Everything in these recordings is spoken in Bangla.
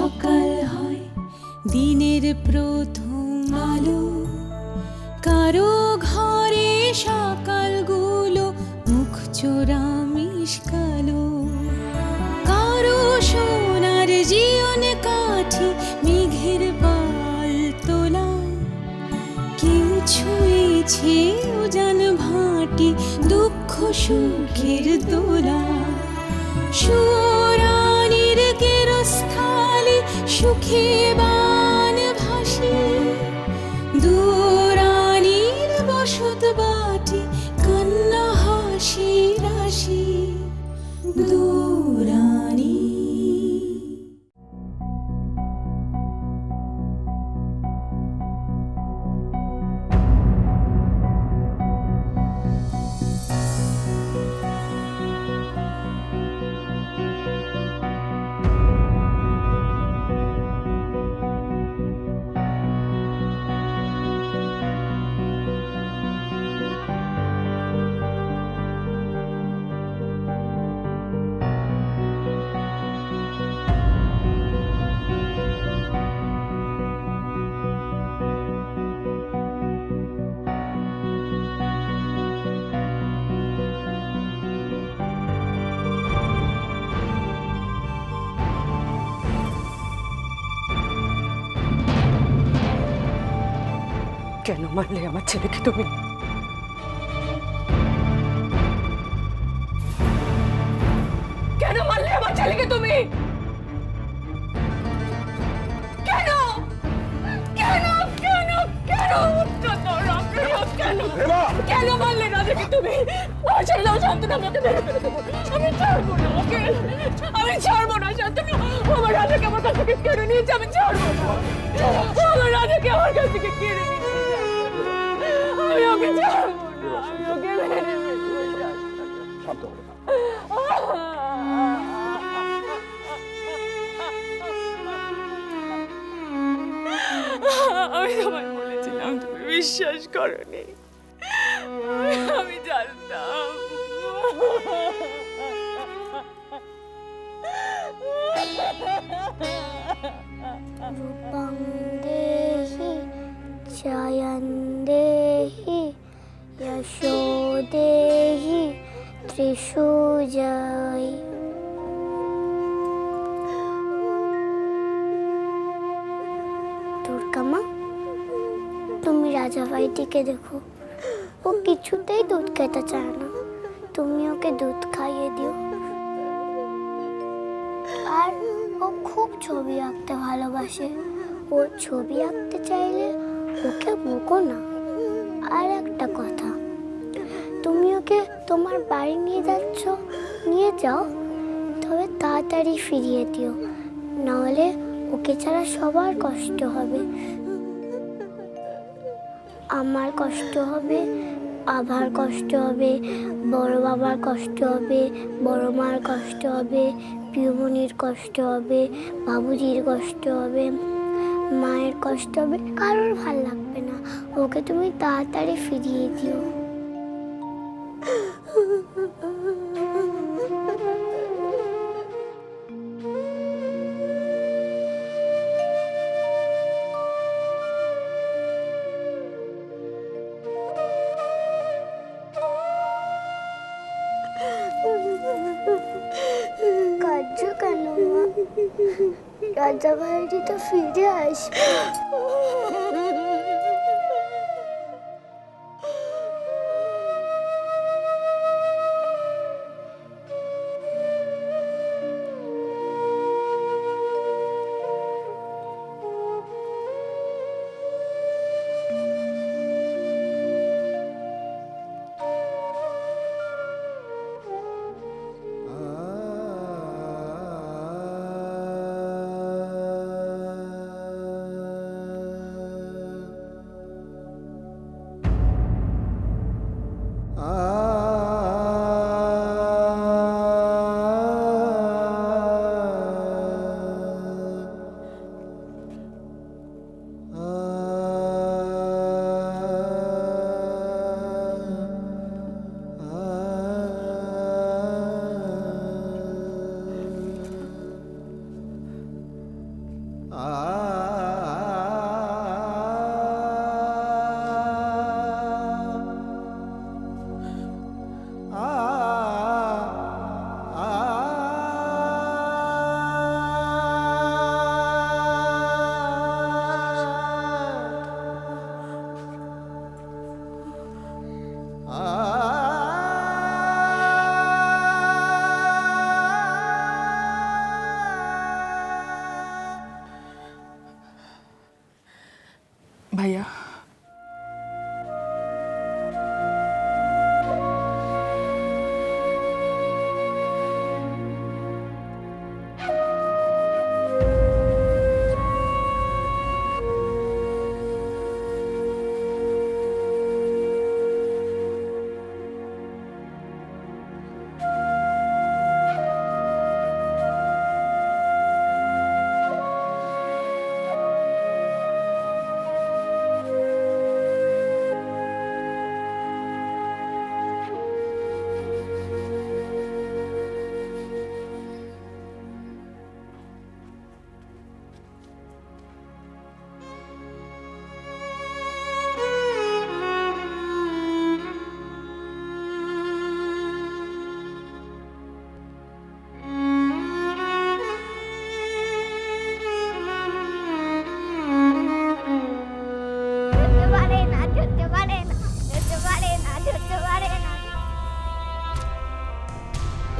সকাল হয়, দিনের প্রথম আলো। কারও ঘরে সকালগুলো মুখ চোরা মিশকালো। কারও সোনার জীবন কাঠি মেঘের পাল তোলা। কেউ ছুঁয়েছে উজান ভাটি দুঃখ সুখের সুরানির কেরস্থালে সুখে বান কেন মারলে আমার ছেলেকে তুমি? কেন মারলে আমার ছেলেকে তুমি? কেন? কেন? কেন? কেন? কেন? কেন মারলে রাজাকে তুমি? আমার ছেলেও শান্তনু আমাকে মেরে ফেলে দেবো। আমি ছাড়বো না ওকে? আমি ছাড়বো না শান্তনু আমার রাজাকে আমার কাছ থেকে কেড়ে নিয়েছে আমি ছাড়বো না। আমার রাজাকে আমার কাছ থেকে কেড়ে নিয়েছে। শান্ত হলো আমি তোমায় বলেছিলাম তুমি বিশ্বাস করনি। আমি জানতাম। রূপং দেহি জয়ন দেহি আসো দেহি ত্রিশু যাই দুর্গামা তুমি রাজাবাইটিকে দেখো। ও কিছুতেই দুধ খেতে চায় না। তুমি ওকে দুধ খাইয়ে দিও। আর ও খুব ছবি আঁকতে ভালোবাসে। ও ছবি আঁকতে চাইলে ওকে বকো না। আর একটা কথা তুমি ওকে তোমার বাড়ি নিয়ে যাচ্ছ, নিয়ে যাও। তবে তাড়াতাড়ি ফিরিয়ে দিও। নাহলে ওকে ছাড়া সবার কষ্ট হবে। আমার কষ্ট হবে, আভার কষ্ট হবে, বড় বাবার কষ্ট হবে, বড় মার কষ্ট হবে, পিউমনির কষ্ট হবে, বাবুজির কষ্ট হবে, মায়ের কষ্ট হবে, কারোর ভালো লাগবে না। ওকে তুমি তাড়াতাড়ি ফিরিয়ে দিও। রাজাবাড়িতে ফিরে আসবে।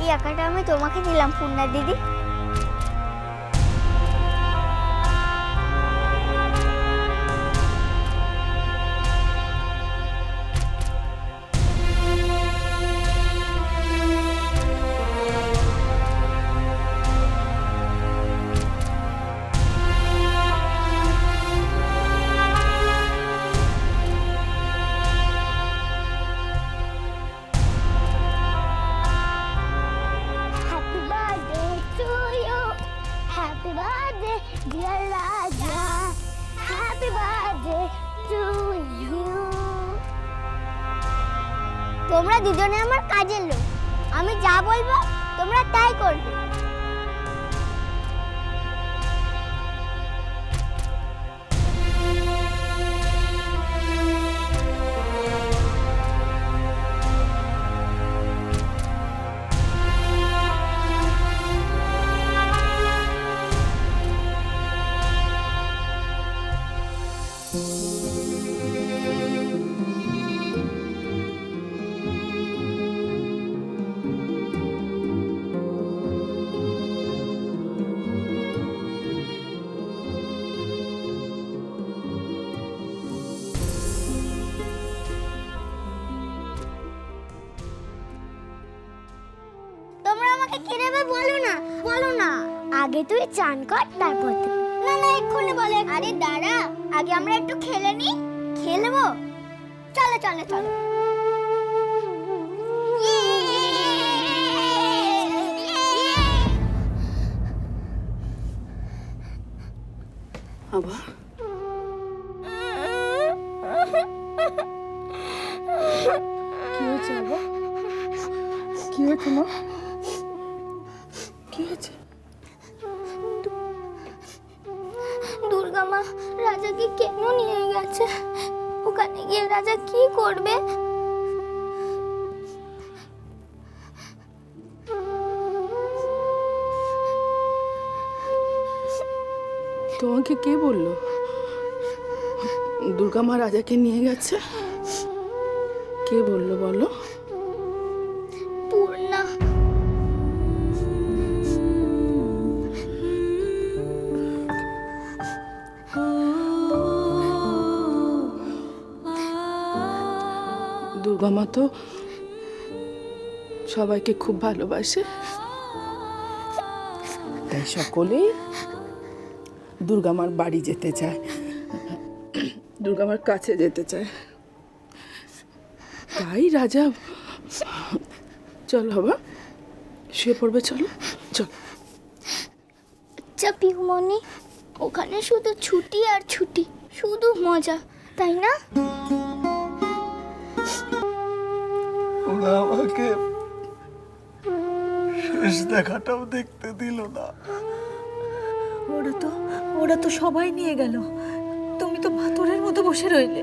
এই আঁকাটা আমি তোমাকে দিলাম পূর্ণা দিদি। তোমরা দুজনে আমার কাজের লোক। আমি যা বলব তোমরা তাই করবে। আগে তুই চান কর তারপর। না না এক্ষুনি বলে। আরে দাঁড়া আগে আমরা একটু খেলে নি খেলব? চলো চলো চলো। আবার? রাজাকে কেন নিয়ে গেছে? ওখানে গিয়ে রাজা কি করবে? তোমাকে কে বলল? দুর্গা মা রাজাকে নিয়ে গেছে? কে বলল বলো? দুর্গা মা তো সবাইকে খুব ভালোবাসে। তাই সকলেই দুর্গা মার বাড়ি যেতে চায়। দুর্গা মার কাছে যেতে চায়। তাই রাজা, চল বাবা, শুয়ে পড়বে, চলো, চল। আচ্ছা ওখানে শুধু ছুটি আর ছুটি, শুধু মজা, তাই না? ওরা আমাকে। শেষ দেখাটাও দেখতে দিল না। ওরা তো ওরা তো সবাই নিয়ে গেল। তুমি তো পাথরের মতো বসে রইলে।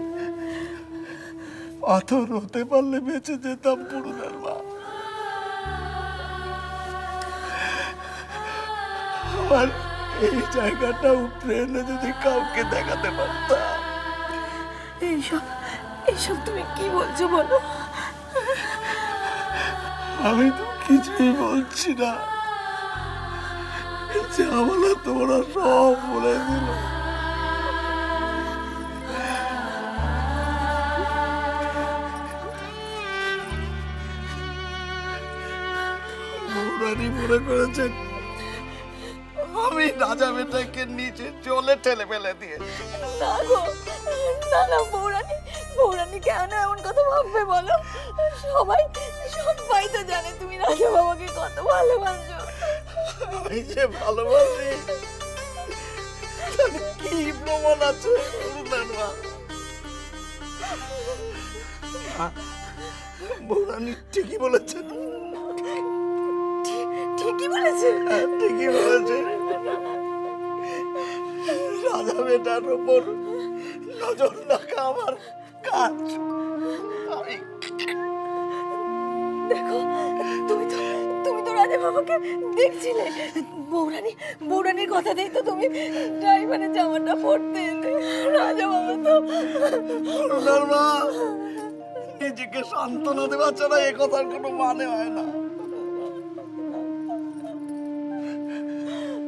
পাথর হতে পারলে বেঁচে যেতাম পুরুনার মা। আমার এই জায়গাটা উপরে এনে যদি কাউকে দেখাতে পারতাম। এইসব এইসব তুমি কি বলছো বলো? আমি তো কিছুই বলছি না। আমরা তোমরা সব বলে দিল। মৌরানি মনে করেছেন, আমি রাজা বেটাকে নিচে জলে ঠেলে ফেলে দিয়ে না গো, না না, বৌরানি বৌরানি কেন এমন কথা ভাববে বলো? সবাই সবাই তো জানে তুমি রাজা বাবাকে কত ভালোবাসো। আমি যে ভালোবাসি কি প্রমাণ আছে বলুন বৌরানি ঠিকই বলেছেন ঠিকই বলেছে? হ্যাঁ, ঠিকই বলেছে। রাজা বেটার ওপর নজর রাখা আমার কাজ। দেখো, তুমি তো তুমি তো রাজা বাবাকে দেখছিলে। বৌরানি বৌরানির কথাতেই তো তুমি ড্রাইভারের জামাটা এলে। রাজা বাবা তো নিজেকে সান্ত্বনা দেওয়া ছাড়া এ কথার কোনো মানে হয় না।